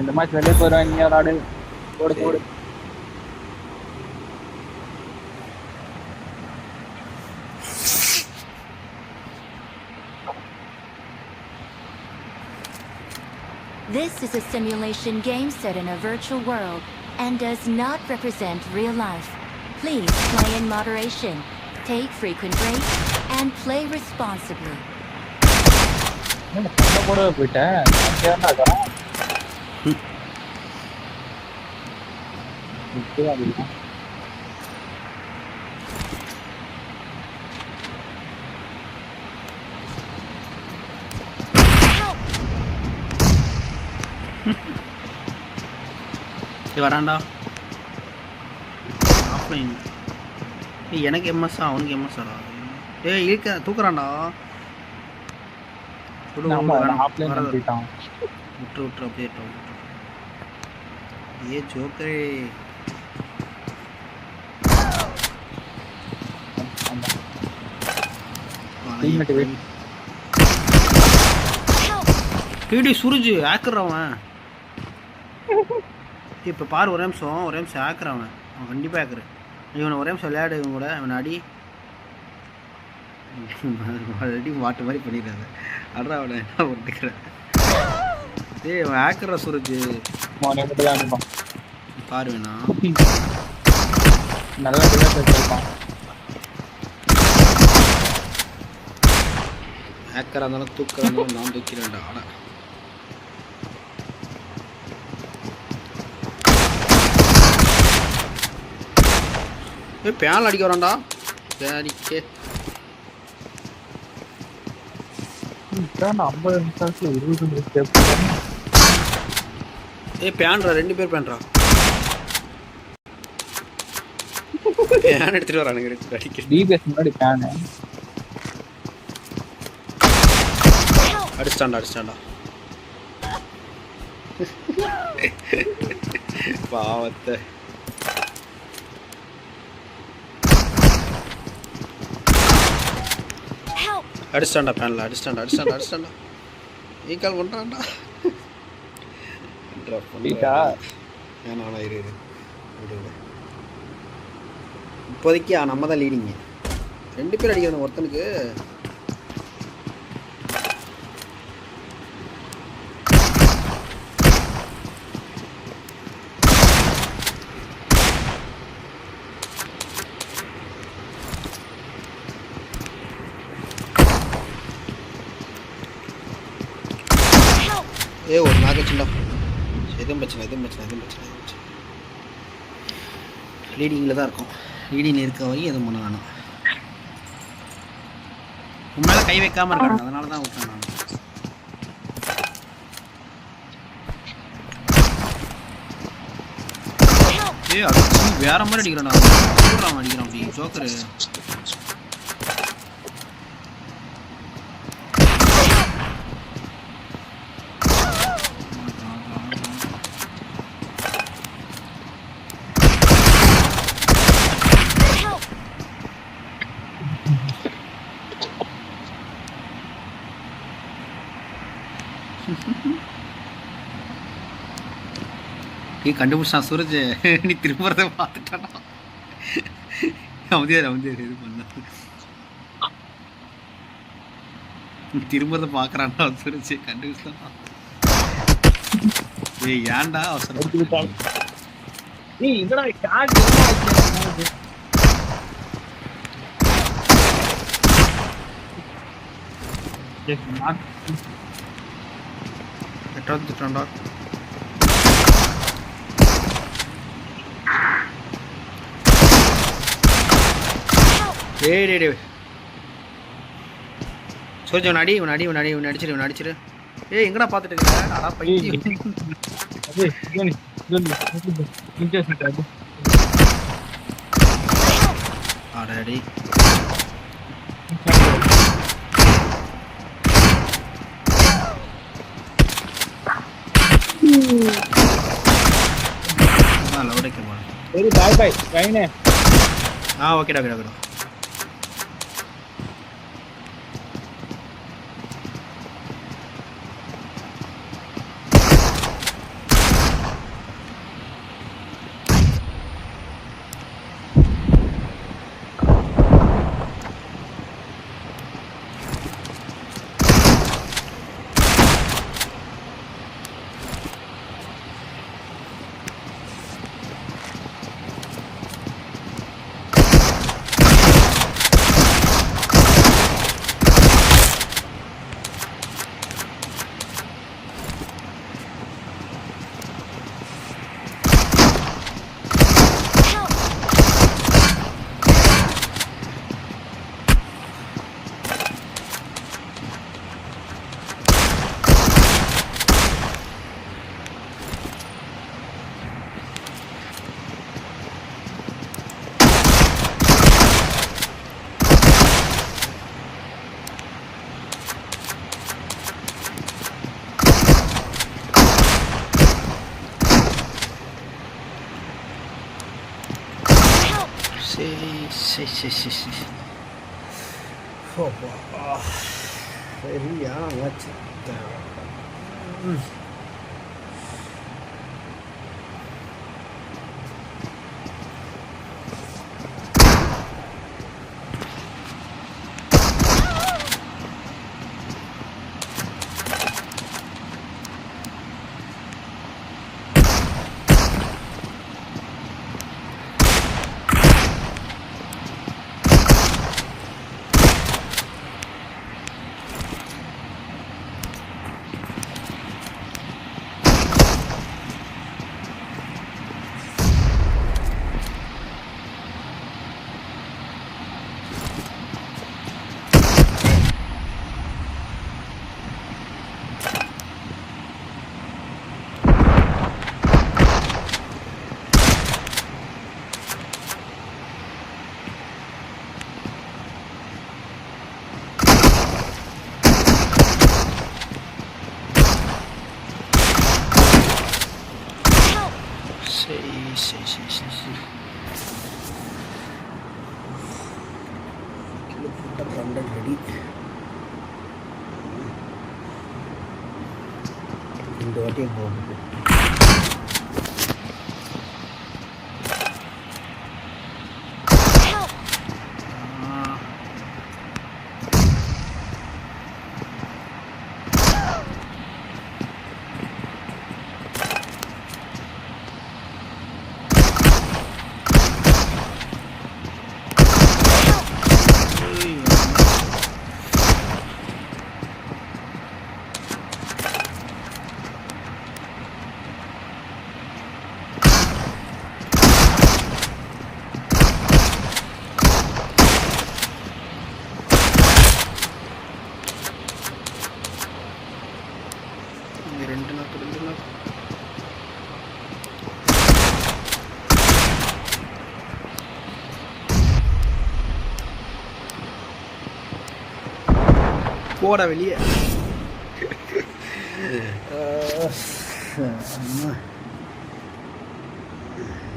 இந்த மாதிரி வெளியே போயிடுவாங்க ஒரு ஆடு போடு போடு This is a simulation game set in a virtual world and does not represent real life. Please play in moderation, take frequent breaks, and play responsibly. வரான்டா. ஆஃப்லைன் எனக்கு எம்எஸ் அவனுக்கு எம்எஸ் ஆடா ஏய் இருக்க தூக்குறான்டா. ஆஃப்லைன் விட்டுரு விட்டுரு அப்படியே விட்டுரு. ஏ ஜோக்கரே. டிடி சுருஜு ஹேக்கர் அவன். இப்போ பாரு ஒரே நிமிஷம் ஒரே நிமிஷம் ஹேக்கர் அவன். அவன் கண்டிப்பாக ஹேக்கர் இவனை ஒரே நிமிஷம் விளையாடு இவன் கூட. இவனை அடி. அடி மாட்டு மாதிரி பண்ணிடுறாங்க. அட்ரா அவனை என்ன ஒட்டுக்கிறேன் ஏய் அவன் ஹேக்கரா அவனை தான் பாரு வேணா. நல்லா டிஃபென்ஸ் வச்சிருப்பான் ஹேக்கராக இருந்தாலும் தூக்கராக இருந்தாலும் நான் தூக்கிறேன்டா ஆனால் ஏய் பேனல் அடிக்க வரான்டா. இதான் ஐம்பது நிமிஷத்துல இருபது நிமிஷம் ஏய் பேன்ரா ரெண்டு பேர் பேன்ரா. பேன் எடுத்துட்டு வரானுங்க அடிக்க. டிபிஎஸ் முன்னாடி ஃபேனு அடிச்சிட்டான்டா அடிச்சிட்டான்டா. பாவத்தை. பேனில் அடிச்சிட்டான்டா அடிச்சிட்டான்டா அடிச்சிட்டான்டா. நீ கால் பண்ணுறான்டா வீட்டா? ஏன்னா இரு இப்போதைக்கு நம்ம தான் லீடிங்க ரெண்டு பேர் அடிக்கணும் ஒருத்தனுக்கு! ஏ ஒரு நாகச்சுண்டா இதுவும் பிரச்சனை இதுவும் பிரச்சனை இதுவும் பிரச்சனை எதுவும் பிரச்சனை. லீடிங்கில் தான் இருக்கும். லீடிங் இருக்க வரைக்கும் எதுவும் பண்ண வேணாம். உன் கை வைக்காம இருக்காங்க. அதனால தான் விட்டேன் நான் ஏய் அது வேற மாதிரி அடிக்கிறான்டா. அடிக்கிறான். அப்படி ஜோக்கரு. நீ கண்டுபிடிச்சான் சூரஜ். நீ திரும்புறத பார்த்துட்டானா? அமைதியார் அமைதியார் இது பண்ண. நீ திரும்புறத பார்க்குறான்டா சூரஜ்? கண்டுபிடிச்சான். ஏய் ஏன்டா அவசரம்? ஏய் இதடா ஷாட் டேய் டேய் டேய் சூரஜ் இவன் அடி இவன் அடி இவன் அடி இவன் அடிச்சிரு இவன் அடிச்சிரு ஏய் எங்கடா பார்த்துட்டு இருக்க அடா பைத்தியம் அடாடி சரி பாய் பாய் ஆ ஓகேடா ஓகேடா ஓகேடா சரி சரி சரி சரி சரி சரியா வச்சு சரி water bundle ready in the water ഫ്രണ്ടിനകത്ത് ഫ്രണ്ടിനകത്ത് പോടാ വലിയ